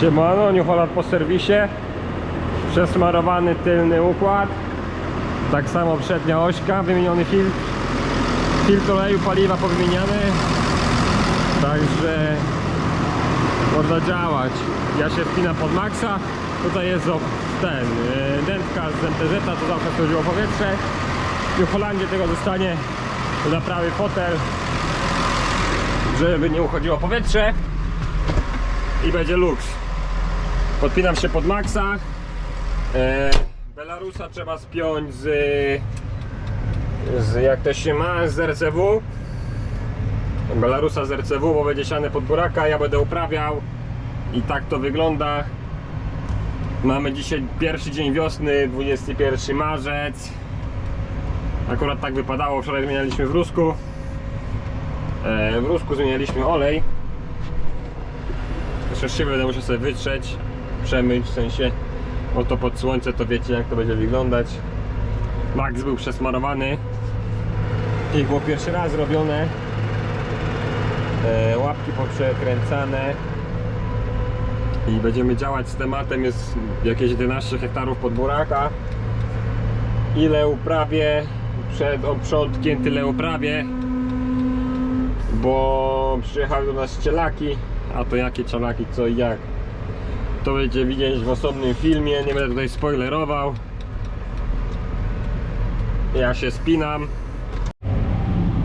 Siemano, New po serwisie. Przesmarowany tylny układ. Tak samo przednia ośka, wymieniony filtr. Filtr oleju, paliwa powymieniane. Także można działać. Ja się wpinam pod maksa. Tutaj jest ten, yy, dętka z MTZ, to zawsze chodziło powietrze. W New Hollandzie tego zostanie na prawy fotel, żeby nie uchodziło powietrze i będzie luks. Podpinam się pod maksa. E, Belarusa trzeba spiąć z, z jak to się ma, z RCW. Belarusa z RCW, bo będzie siane pod buraka, ja będę uprawiał i tak to wygląda. Mamy dzisiaj pierwszy dzień wiosny, 21 marzec. Akurat tak wypadało, wczoraj zmienialiśmy w Rusku. E, w Rusku zmienialiśmy olej. Jeszcze szybę będę musiał sobie wytrzeć, przemyć w sensie. Oto pod słońce to wiecie jak to będzie wyglądać. Max był przesmarowany. I było pierwszy raz robione. E, łapki poprzekręcane. I będziemy działać z tematem. Jest jakieś 11 hektarów pod buraka. Ile uprawię przed oprzątkiem, tyle uprawię. Bo przyjechały do nas cielaki. A to jakie cielaki, co i jak. To będziecie widzieć w osobnym filmie. Nie będę tutaj spoilerował. Ja się spinam.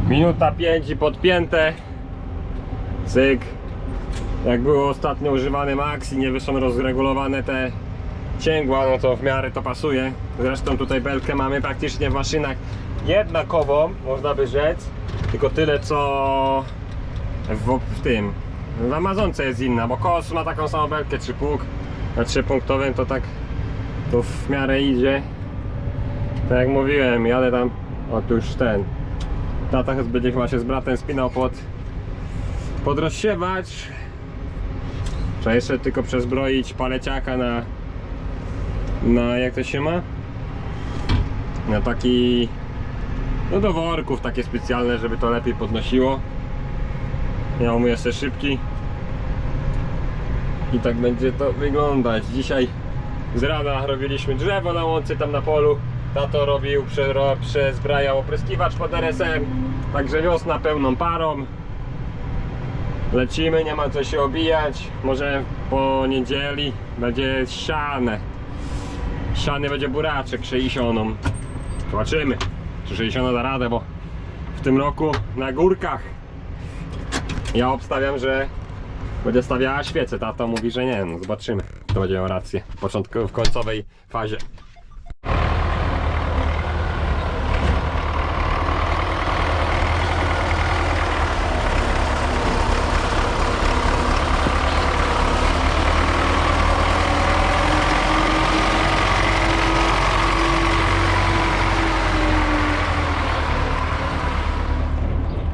Minuta 5 i podpięte. Cyk. Jak było ostatnio używany max i nie są rozregulowane te cięgła, no to w miarę to pasuje. Zresztą tutaj belkę mamy praktycznie w maszynach jednakową, można by rzec. Tylko tyle co w, w tym. W Amazonce jest inna, bo KOS ma taką samą belkę, czy pług na trzypunktowym to tak to w miarę idzie. Tak jak mówiłem, jadę tam, otóż ten. Tata będzie chyba się z bratem spinał pod pod rozsiewacz. Trzeba jeszcze tylko przezbroić paleciaka na na jak to się ma? Na taki no do worków takie specjalne, żeby to lepiej podnosiło. Ja mu jeszcze szybki. I tak będzie to wyglądać. Dzisiaj z rana robiliśmy drzewo na łące tam na polu. Tato robił, prze- przezbrajał opryskiwacz pod RSM. Także wiosna pełną parą. Lecimy, nie ma co się obijać. Może po niedzieli będzie siane. Siany będzie buraczek 60. Zobaczymy, czy 60 da radę, bo w tym roku na górkach ja obstawiam, że będzie stawiała świecę. Tata mówi, że nie. No zobaczymy. To będzie miał rację. W początku, w końcowej fazie.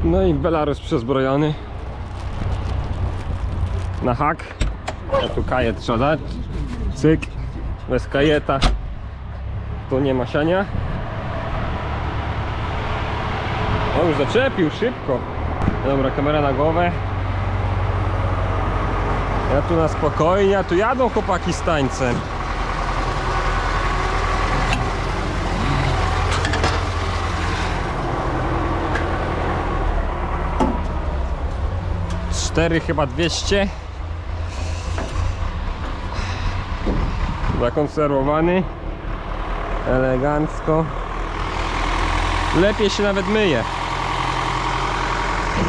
No i Belarus przezbrojony na hak. A tu kajet trzeba dać. Cyk. Bez kajeta. Tu nie ma siania. O, już zaczepił szybko. Dobra, kamera na głowę. Ja tu na spokojnie, a tu jadą chłopaki z tańcem. Cztery chyba 200 Zakonserwowany Elegancko. Lepiej się nawet myje.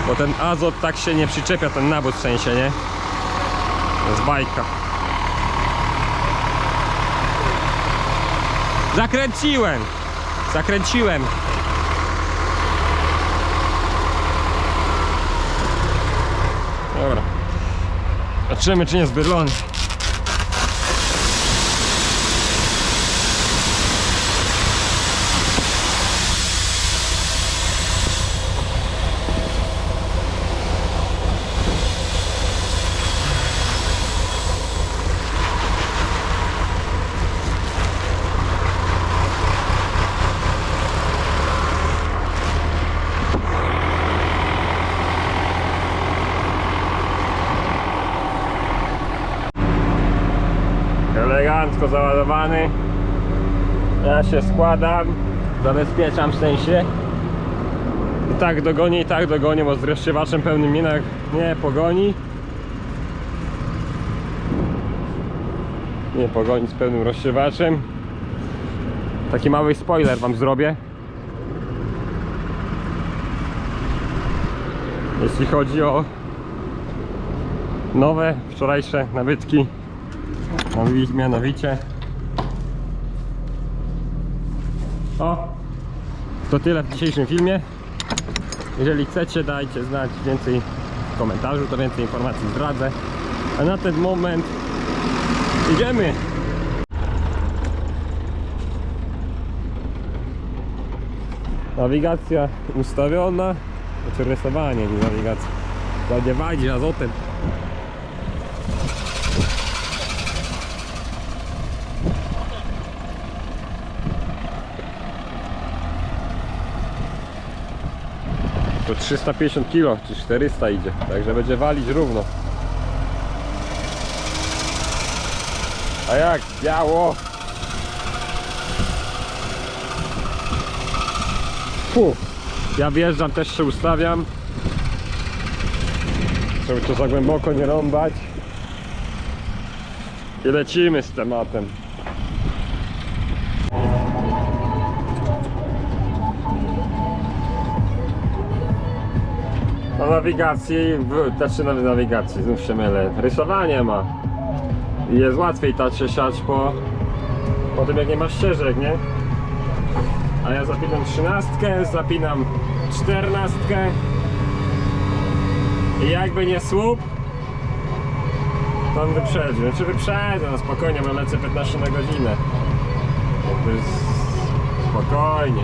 Bo ten azot tak się nie przyczepia Ten nawóz w sensie, nie? Jest bajka. Zakręciłem. Zakręciłem. Dobra. Zobaczymy, czy nie jest elegancko załadowany. Ja się składam, zabezpieczam w sensie. I tak dogonię, i tak dogonię, bo z rozsiewaczem pełnym na- nie pogoni. Nie pogoni z pełnym rozsiewaczem. Taki mały spoiler wam zrobię. Jeśli chodzi o nowe, wczorajsze nabytki, Mianowi- mianowicie. O to tyle w dzisiejszym filmie. Jeżeli chcecie dajcie znać. Więcej w komentarzu to więcej informacji zdradzę. A na ten moment idziemy. Nawigacja ustawiona. Znaczy rysowanie, nie nawigacja. Ładnie wadzi azotem To 350 kg czy 400 idzie, także będzie walić równo. A jak biało? Fu. Ja wjeżdżam, też się ustawiam. Żeby to za głęboko nie rąbać. I lecimy z tematem. Na nawigacji, w, znaczy na nawigacji, znów się mylę, rysowanie ma. Jest łatwiej tak się siać po, po tym jak nie ma ścieżek, nie? A ja zapinam trzynastkę, zapinam czternastkę i jakby nie słup, to on wyprzedzi. Znaczy wyprzedzę, no spokojnie, bo lecę 15 na godzinę. Jakby spokojnie.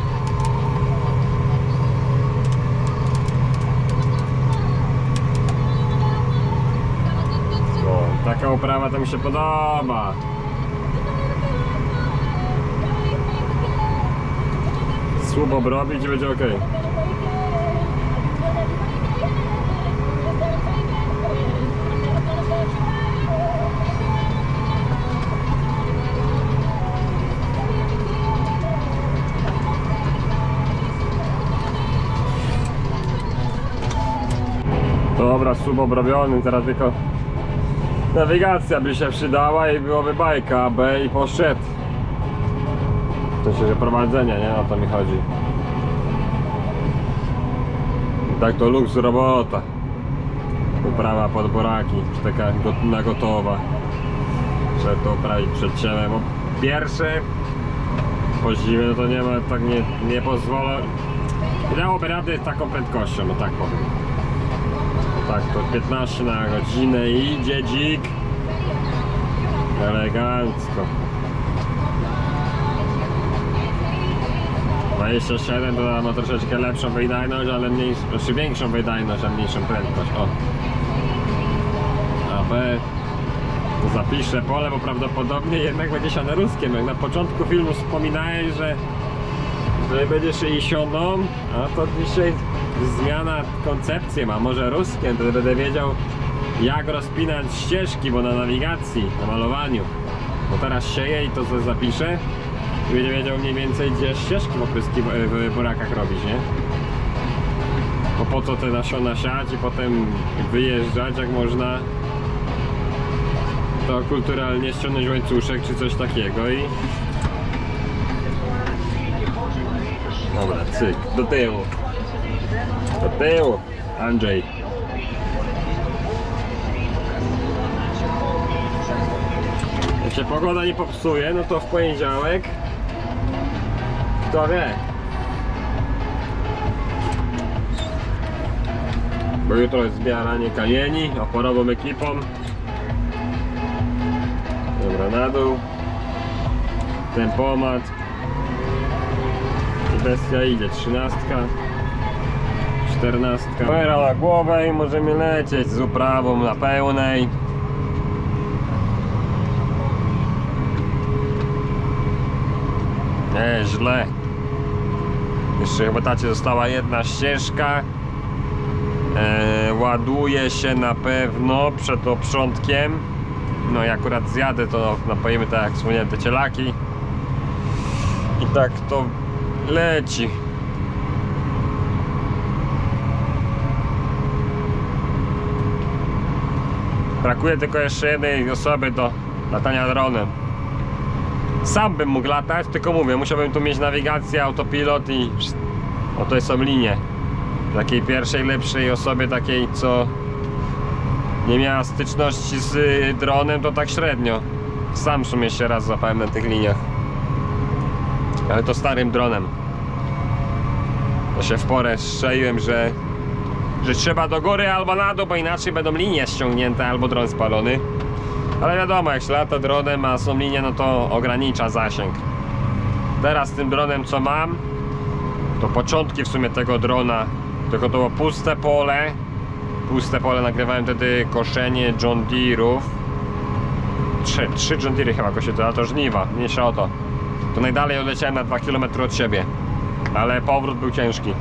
No, taka uprawa to mi się podoba. Słup obrobić i będzie ok. Dobra, słup obrobiony, teraz tylko nawigacja by się przydała i byłoby bajka B i poszedł. To się że prowadzenie, nie? O to mi chodzi. Tak to luks robota. Uprawa pod boraki, taka na gotowa. Trzeba to uprawić przed siebie, bo pierwsze po zimie no to nie ma, tak nie, nie pozwolę. Nie dałoby rady z taką prędkością, no tak powiem. Tak, to 15 na godzinę idzie dzik. Elegancko. 27 to ma troszeczkę lepszą wydajność, ale mniejszą, znaczy większą wydajność, a mniejszą prędkość. O. A B to zapiszę pole, bo prawdopodobnie jednak będzie siane ruskiem. Jak na początku filmu wspominałem, że że będzie 60, a to dzisiaj zmiana koncepcji ma, może ruskiem, to będę wiedział jak rozpinać ścieżki, bo na nawigacji, na malowaniu. Bo teraz sieję i to za- zapiszę i będzie wiedział mniej więcej gdzie ścieżki w opryski w, w burakach robić, nie? Bo po co te nasiona siać i potem wyjeżdżać, jak można to kulturalnie ściągnąć łańcuszek czy coś takiego i Dobra, cyk, do tyłu. Do tyłu, Andrzej. Jak się pogoda nie popsuje, no to w poniedziałek kto wie. Bo jutro jest zbieranie kamieni oporową ekipą. Dobra, na dół. Tempomat. Bestia idzie, trzynastka, czternastka. Kamera na głowę i możemy lecieć z uprawą na pełnej. Nie, źle. Jeszcze chyba tacie została jedna ścieżka. E, ładuje się na pewno przed oprzątkiem. No i akurat zjadę, to napoimy tak jak wspomniałem te cielaki. I tak to leci. Brakuje tylko jeszcze jednej osoby do latania dronem. Sam bym mógł latać, tylko mówię, musiałbym tu mieć nawigację, autopilot i oto są linie. Takiej pierwszej, lepszej osobie, takiej co nie miała styczności z y, dronem, to tak średnio. Sam w sumie się raz zapałem na tych liniach. Ale to starym dronem. To się w porę strzeliłem, że, że trzeba do góry albo na dół, bo inaczej będą linie ściągnięte albo dron spalony. Ale wiadomo, jak się lata dronem, a są linie, no to ogranicza zasięg. Teraz tym dronem co mam, to początki w sumie tego drona, tylko to było puste pole. Puste pole nagrywałem wtedy koszenie John Deere'ów. Trzy, trzy John Deere chyba kosiły, ale to żniwa, mniejsza o to. To najdalej odleciałem na 2 km od siebie. Ale powrót był ciężki.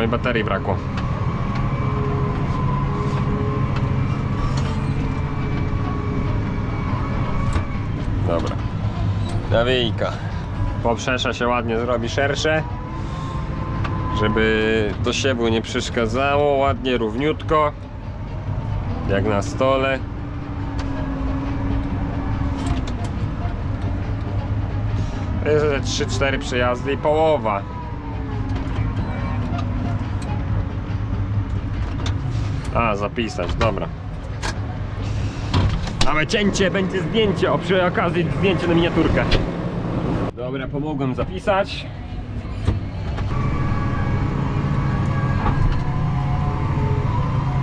Mi baterii brakło. Dobra. Nawijka. Poprzesze się ładnie zrobi szersze. Żeby do siewu nie przeszkadzało. Ładnie, równiutko. Jak na stole. To jest 3-4 przejazdy i połowa. A, zapisać, dobra. Mamy cięcie, będzie zdjęcie, o przy okazji zdjęcie na miniaturkę. Dobra, pomogłem zapisać.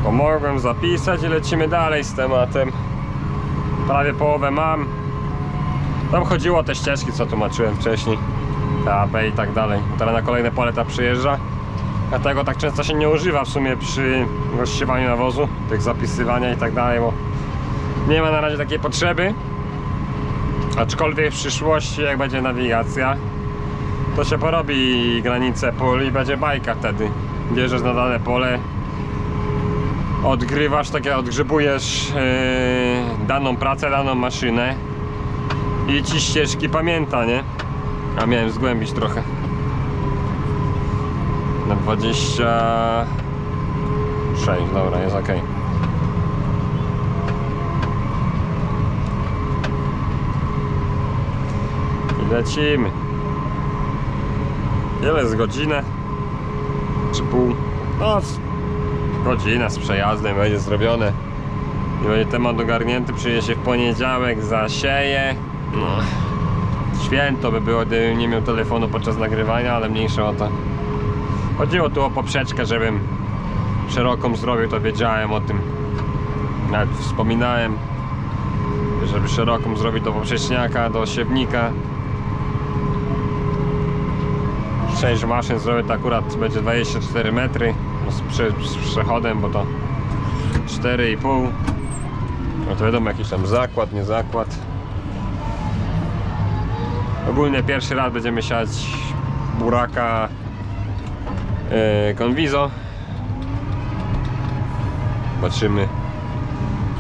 Pomogłem zapisać i lecimy dalej z tematem. Prawie połowę mam. Tam chodziło te ścieżki, co tłumaczyłem wcześniej. TAP i tak dalej. Teraz na kolejne pole ta przyjeżdża. Dlatego tak często się nie używa w sumie przy rozsiewaniu nawozu, tych zapisywania i tak dalej, bo nie ma na razie takiej potrzeby. Aczkolwiek w przyszłości, jak będzie nawigacja, to się porobi granice pól i będzie bajka wtedy. Bierzesz na dane pole, odgrywasz, tak jak odgrzebujesz yy, daną pracę, daną maszynę i ci ścieżki pamięta, nie? A miałem zgłębić trochę. Na 26, dobra, jest ok. I lecimy. Ile jest godzinę? Czy pół? No, z- godzina z przejazdem będzie zrobione. I będzie temat ogarnięty, przyjedzie się w poniedziałek, zasieje. No. Święto by było, gdybym nie miał telefonu podczas nagrywania, ale mniejsze o to. Chodziło tu o poprzeczkę, żebym szeroką zrobił, to wiedziałem o tym. Nawet wspominałem, żeby szeroką zrobić do poprzeczniaka, do siewnika. Część maszyn zrobię to akurat będzie 24 metry no z, prze, z przechodem, bo to 4,5 no to wiadomo jakiś tam zakład, nie zakład ogólnie pierwszy raz będziemy siać buraka yy, Conviso zobaczymy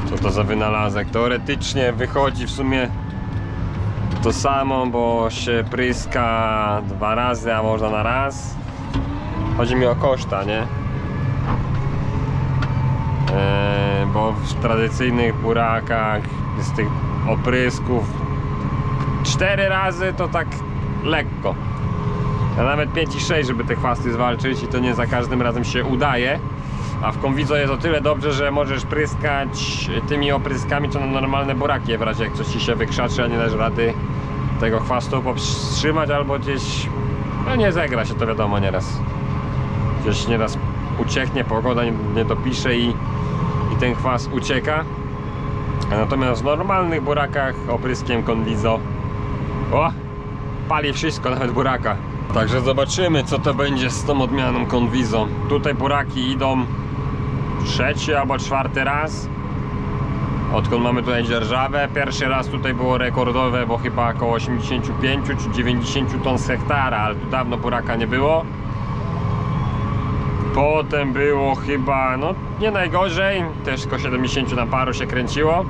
co to za wynalazek teoretycznie wychodzi w sumie to samo, bo się pryska dwa razy, a można na raz. Chodzi mi o koszta, nie? Eee, bo w tradycyjnych burakach z tych oprysków cztery razy to tak lekko. A nawet 5 i 6, żeby te chwasty zwalczyć i to nie za każdym razem się udaje. A w konwizo jest o tyle dobrze, że możesz pryskać tymi opryskami, co na normalne buraki, w razie jak coś ci się wykrzaczy, a nie dasz rady tego chwastu powstrzymać albo gdzieś, no nie zagra się to wiadomo nieraz. Gdzieś nieraz ucieknie, pogoda nie, dopisze i, i ten chwast ucieka. Natomiast w normalnych burakach opryskiem konwizo o, pali wszystko, nawet buraka. Także zobaczymy, co to będzie z tą odmianą konwizą. Tutaj buraki idą trzeci albo czwarty raz. Odkąd mamy tutaj dzierżawę. Pierwszy raz tutaj było rekordowe, bo chyba około 85 czy 90 ton z hektara, ale tu dawno buraka nie było. Potem było chyba, no nie najgorzej, też około 70 na paru się kręciło.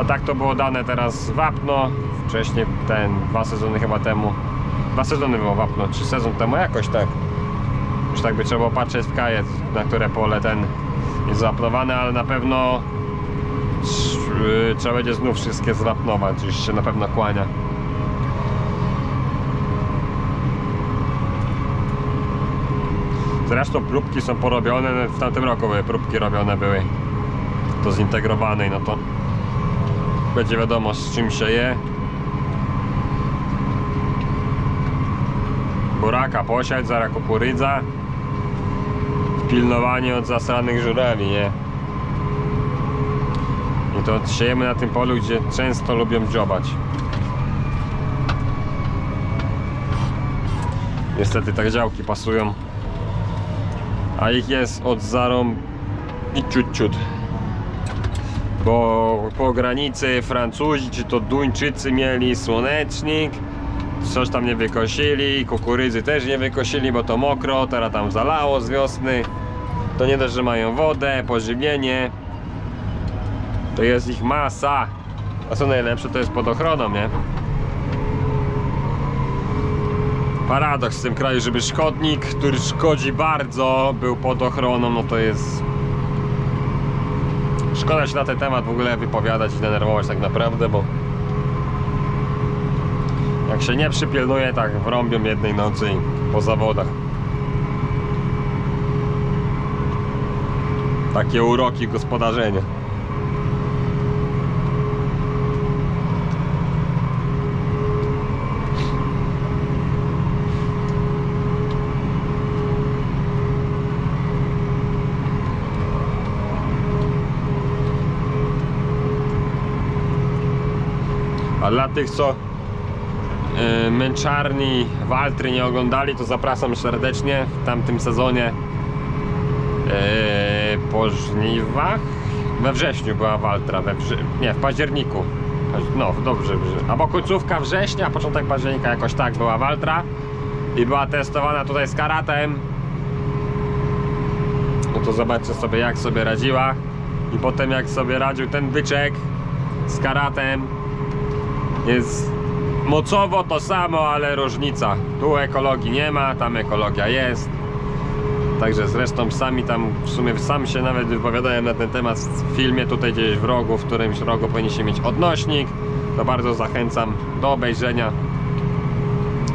A tak to było dane teraz wapno. Wcześniej ten, dwa sezony chyba temu. Dwa sezony było wapno, czy sezon temu jakoś tak. Już tak by trzeba było patrzeć w kajet, na które pole ten jest zapnowany, ale na pewno yy, trzeba będzie znów wszystkie zwapnować, już się na pewno kłania. Zresztą próbki są porobione, w tamtym roku były próbki robione były do zintegrowanej, no to będzie wiadomo z czym się je. Buraka posiać, zaraz kukurydza. Pilnowanie od zasranych żurawi, nie? I to siejemy na tym polu, gdzie często lubią dziobać. Niestety tak działki pasują. A ich jest od zarą i ciut ciut. Bo po granicy Francuzi czy to Duńczycy mieli słonecznik, coś tam nie wykosili, kukurydzy też nie wykosili, bo to mokro, teraz tam zalało z wiosny. To nie dość, że mają wodę, pożywienie, to jest ich masa. A co najlepsze, to jest pod ochroną, nie? Paradoks w tym kraju, żeby szkodnik, który szkodzi bardzo, był pod ochroną, no to jest Szkoda się na ten temat w ogóle wypowiadać i denerwować tak naprawdę, bo jak się nie przypilnuje, tak wrąbią jednej nocy po zawodach. Takie uroki gospodarzenia. Dla tych, co e, męczarni Waltry nie oglądali, to zapraszam serdecznie w tamtym sezonie e, po żniwach. We wrześniu była Waltra, we wrze... nie, w październiku. No, dobrze, albo końcówka września, początek października jakoś tak była Waltra i była testowana tutaj z karatem. No to zobaczcie sobie jak sobie radziła i potem jak sobie radził ten byczek z karatem jest mocowo to samo, ale różnica. Tu ekologii nie ma, tam ekologia jest. Także zresztą sami tam, w sumie sam się nawet wypowiadałem na ten temat w filmie tutaj gdzieś w rogu, w którymś rogu powinniście mieć odnośnik. To bardzo zachęcam do obejrzenia,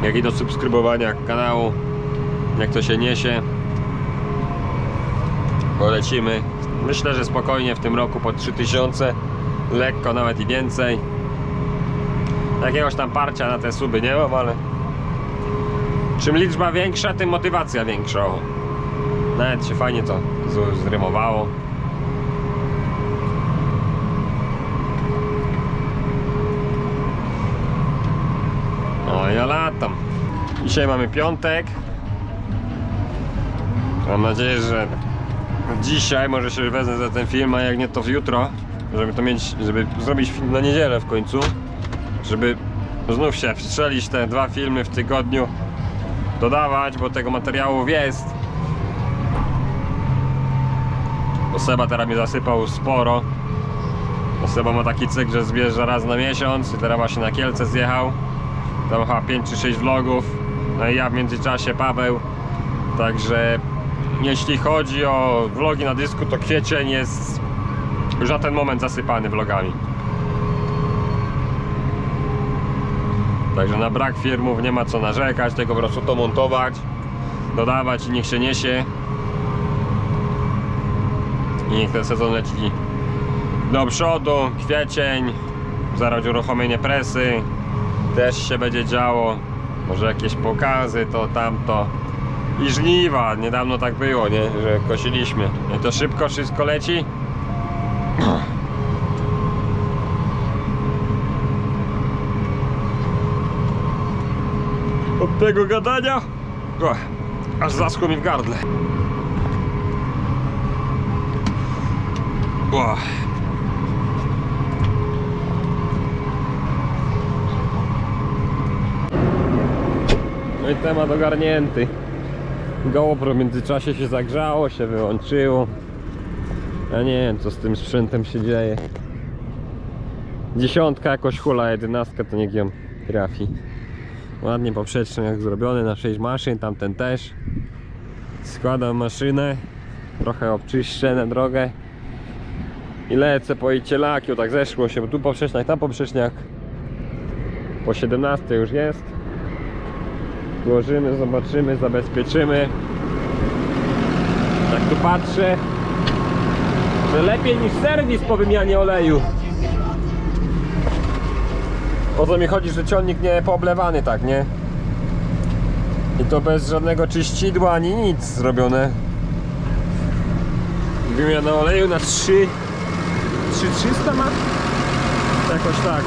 jak i do subskrybowania kanału, jak to się niesie. Polecimy. Myślę, że spokojnie w tym roku po 3000, lekko nawet i więcej. Jakiegoś tam parcia na te suby nie mam, ale czym liczba większa, tym motywacja większa. Nawet się fajnie to zrymowało. No ja latam. Dzisiaj mamy piątek. Mam nadzieję, że dzisiaj może się wezmę za ten film, a jak nie to jutro, żeby to mieć, żeby zrobić film na niedzielę w końcu żeby znów się wstrzelić te dwa filmy w tygodniu dodawać, bo tego materiału jest. Bo Seba teraz mi zasypał sporo. Bo Seba ma taki cykl, że zbierze raz na miesiąc i teraz właśnie na Kielce zjechał. Tam chyba 5 czy 6 vlogów. No i ja w międzyczasie Paweł. Także jeśli chodzi o vlogi na dysku to kwiecień jest już na ten moment zasypany vlogami Także na brak firmów nie ma co narzekać, tylko po prostu to montować, dodawać i niech się niesie. I niech ten sezon leci do przodu, kwiecień, zaraz uruchomienie presy, też się będzie działo, może jakieś pokazy, to tamto. I żniwa, niedawno tak było, nie? że kosiliśmy. I to szybko wszystko leci. Tego gadania o, aż zaschło mi w gardle. O. No i temat ogarnięty. GoPro w międzyczasie się zagrzało, się wyłączyło. Ja nie wiem co z tym sprzętem się dzieje. Dziesiątka jakoś hula, jedenastka to niech ją trafi. Ładnie poprzeczny jak zrobiony na 6 maszyn, tamten też. Składam maszynę, trochę obczyszczę na drogę. I lecę po jej cielakiu, tak zeszło się, bo tu poprzeczniak, tam poprzeczniak. Po 17 już jest. Włożymy, zobaczymy, zabezpieczymy. Tak tu patrzę, że lepiej niż serwis po wymianie oleju. O co mi chodzi, że ciągnik nie pooblewany tak, nie? I to bez żadnego czyścidła ani nic zrobione. Wymiana oleju na 3 3300 ma? Jakoś tak.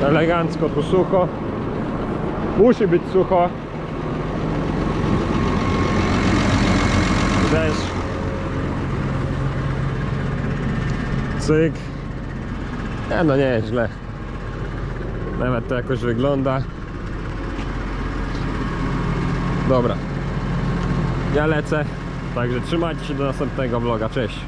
No, elegancko tu sucho. Musi być sucho. Deszcz. Cyk. Nie, no nie, źle. Nawet to jakoś wygląda. Dobra. Ja lecę. Także trzymajcie się do następnego vloga. Cześć.